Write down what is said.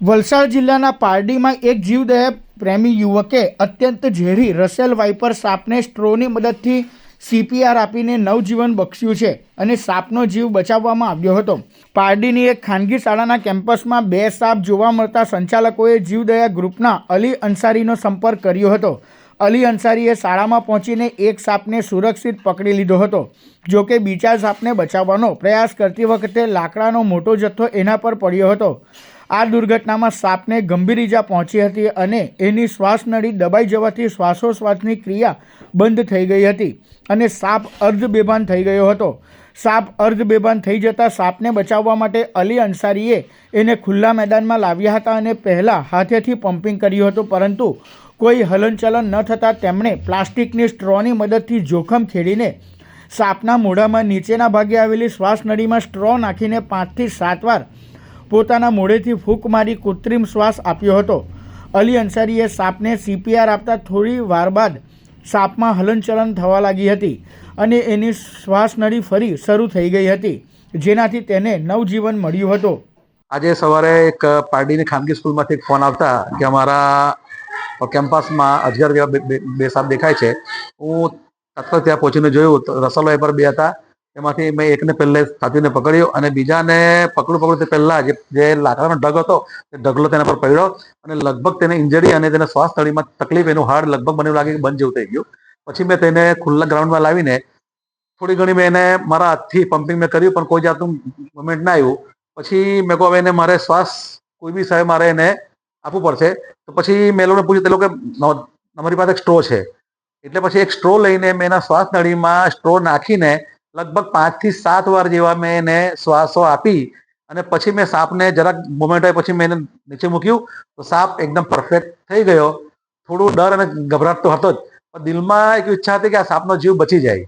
વલસાડ જિલ્લાના પારડીમાં એક જીવદયા પ્રેમી યુવકે અત્યંત ઝેરી રસેલ વાઇપર સાપને સ્ટ્રોની મદદથી સીપીઆર આપીને નવજીવન બક્ષ્યું છે અને સાપનો જીવ બચાવવામાં આવ્યો હતો. પારડીની એક ખાનગી શાળાના કેમ્પસમાં બે સાપ જોવા મળતા સંચાલકોએ જીવદયા ગ્રુપના અલી અંસારીનો સંપર્ક કર્યો હતો. અલી અંસારીએ શાળામાં પહોંચીને એક સાપને સુરક્ષિત પકડી લીધો હતો. જો કે બીજા સાપને બચાવવાનો પ્રયાસ કરતી વખતે લાકડાનો મોટો જથ્થો એના પર પડ્યો હતો. આ દુર્ઘટનામાં સાપને ગંભીર ઈજા પહોંચી હતી અને એની શ્વાસનળી દબાઈ જવાથી શ્વાસોશ્વાસની ક્રિયા બંધ થઈ ગઈ હતી અને સાપ અર્ધ બેભાન થઈ ગયો હતો. સાપ અર્ધ બેભાન થઈ જતાં સાપને બચાવવા માટે અલી અંસારીએ એને ખુલ્લા મેદાનમાં લાવ્યા હતા અને પહેલાં હાથેથી પમ્પિંગ કર્યું હતું, પરંતુ કોઈ હલનચલન ન થતાં તેમણે પ્લાસ્ટિકની સ્ટ્રોની મદદથી જોખમ ખેડીને સાપના મોઢામાં નીચેના ભાગે આવેલી શ્વાસનળીમાં સ્ટ્રો નાખીને પાંચથી સાત વાર પોતાના મોઢેથી ફૂંક મારી કૃત્રિમ શ્વાસ આપ્યો હતો. અલી અંસારીએ સાપને સીપીઆર આપતા થોડી વાર બાદ સાપમાં હલનચલન થવા લાગી હતી અને એની શ્વાસનળી ફરી શરૂ થઈ ગઈ હતી, જેનાથી તેને નવજીવન મળ્યું હતું. આજે સવારે એક પારડીની ખાનગી સ્કૂલમાંથી ફોન આવતા કે અમારા કેમ્પસમાં અજગર જેવા બે- સાપ દેખાય છે. હું તત્કાલ ત્યાં પહોંચીને જોયું તો રસલ પર બે હતા. એમાંથી મેં એકને પહેલે સાથીને પકડ્યો અને બીજાને પકડું પકડું તે પહેલા જે જે લાકડાનો ઢગ હતો, તે ઢગલો તેના પર પડ્યો અને લગભગ તેને ઇન્જરી અને તેને શ્વાસ તળીમાં તકલીફ એનું હાડ લગભગ મને લાગે કે બંધ જેવું થઈ ગયું. પછી મેં તેને ખુલ્લા ગ્રાઉન્ડમાં લાવીને થોડી ઘણી મેં એને મારા હાથથી પમ્પિંગ મેં કર્યું, પણ કોઈ જાતનું મુવમેન્ટ ના આવ્યું. પછી મેં કહું હવે એને મારે શ્વાસ કોઈ બી સાહેબ મારે એને આપવું પડશે. તો પછી મેં લોકોને પૂછ્યું, તે લોકો કે "ન- અમારી પાસે એક સ્ટ્રો છે. એટલે પછી એક સ્ટ્રો લઈને મેં એના શ્વાસ નળીમાં સ્ટ્રો નાખીને લગભગ પાંચથી સાત વાર જેવા મેં એને શ્વાસો આપી અને પછી મેં સાપને જરાક મોમેન્ટ હોય પછી મેં એને નીચે મૂક્યું. તો સાપ એકદમ પરફેક્ટ થઈ ગયો. થોડું ડર અને ગભરાટ તો હતો જ. પણ દિલમાં એક ઈચ્છા હતી કે આ સાપનો જીવ બચી જાય.